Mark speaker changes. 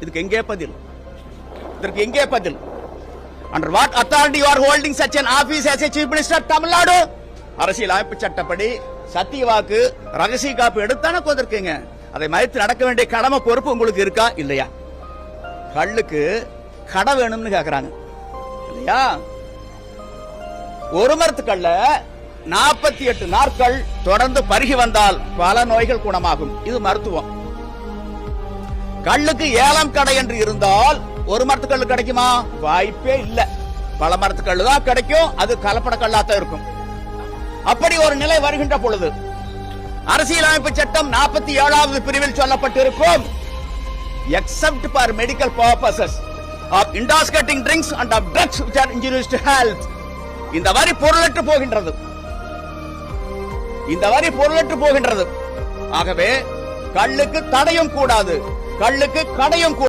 Speaker 1: இதுக்கு எங்கே பதில்? இதற்கு எங்கே பதில்? Under what authority you are holding such an office as a chief minister Tamil Nadu அரசியல் அமைப்பு சட்டப்படி சத்தியவாக்கு ரகசிய காப்பு எடுத்தானே கொண்டிருக்கீங்க. அதை மதித்து நடக்க வேண்டிய கடமை பொறுப்பு உங்களுக்கு இருக்கா? இல்லையா? கல்லுக்கு கடை வேணும்னு கேக்குறாங்க. இல்லையா? ஒரு மரத்துக்கல்ல நாற்பத்தி எட்டு நாட்கள் தொடர்ந்து பருகி வந்தால் பல நோய்கள் குணமாகும். இது மருத்துவம். கல்லுக்கு ஏலம் கடை என்று இருந்தால் ஒரு மரத்துக்கல் கிடைக்குமா? வாய்ப்பே இல்ல. பல மரத்துக்கல்லு தான் கிடைக்கும். அது கலப்பட இருக்கும். அப்படி ஒரு நிலை வருகின்ற பொழுது அரசியலமைப்பு சட்டம் நாற்பத்தி ஏழாவது பிரிவில் சொல்லப்பட்டிருக்கும். Except for medical purposes of intoxicating drinks and of drugs which are injurious to health இந்த வரி பொருளற்று போகின்றது. இந்த வரி பொருளற்று போகின்றது. ஆகவே கல்லுக்கு தடையும் கூடாது. கள்ளுக்கு கடையும் கூட